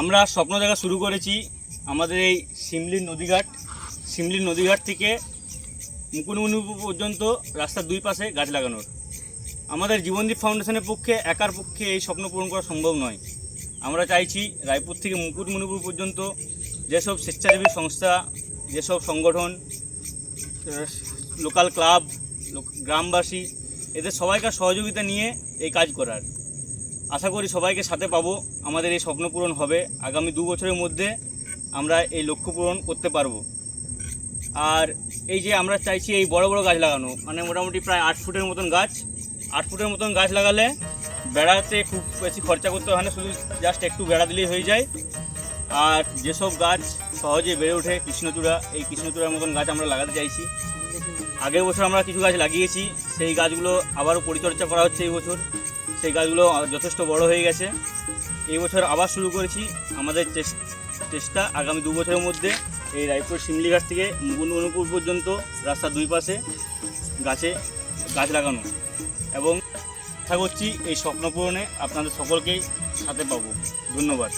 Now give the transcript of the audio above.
আমরা স্বপ্ন দেখা শুরু করেছি আমাদের এই সিমলির নদীঘাট। সিমলির নদীঘাট থেকে মুকুটমণিপুর পর্যন্ত রাস্তার দুই পাশে গাছ লাগানোর। আমাদের জীবনদীপ ফাউন্ডেশনের পক্ষে, একার পক্ষে এই স্বপ্ন পূরণ করা সম্ভব নয়। আমরা চাইছি রায়পুর থেকে মুকুটমণিপুর পর্যন্ত যেসব স্বেচ্ছাসেবী সংস্থা, যেসব সংগঠন লোকাল ক্লাব গ্রামবাসী, এদের সবাইকার সহযোগিতা নিয়ে এই কাজ করার। আশা করি সবাইকে সাথে পাবো। আমাদের এই স্বপ্ন পূরণ হবে। আগামী দু বছরের মধ্যে আমরা এই লক্ষ্য পূরণ করতে পারব। আর এই যে আমরা চাইছি এই বড় বড় গাছ লাগানো মানে মোটামুটি প্রায় আট ফুটের মতন গাছ। আট ফুটের মতন গাছ লাগালে বেড়াতে খুব বেশি খরচা করতে হয় না, শুধু জাস্ট একটু বেড়া দিলেই হয়ে যায়। আর যেসব গাছ সহজে বেড়ে ওঠে, কৃষ্ণচূড়া, এই কৃষ্ণচূড়ার মতন গাছ আমরা লাগাতে চাইছি। আগের বছর আমরা কিছু গাছ লাগিয়েছি, সেই গাছগুলো আবারও পরিচর্যা করা হচ্ছে এই বছর। সেই গাছগুলো যথেষ্ট বড় হয়ে গেছে। এই বছর আবার শুরু করেছি আমাদের চেষ্টা। আগামী দু বছরের মধ্যে এই রায়পুর শিমলি গাছ থেকে মুকুন্দপুর পর্যন্ত রাস্তার দুই পাশে গাছে গাছ লাগানো এবং আশা করছি এই স্বপ্ন পূরণে আপনাদের সকলকেই সাথে পাবো। ধন্যবাদ।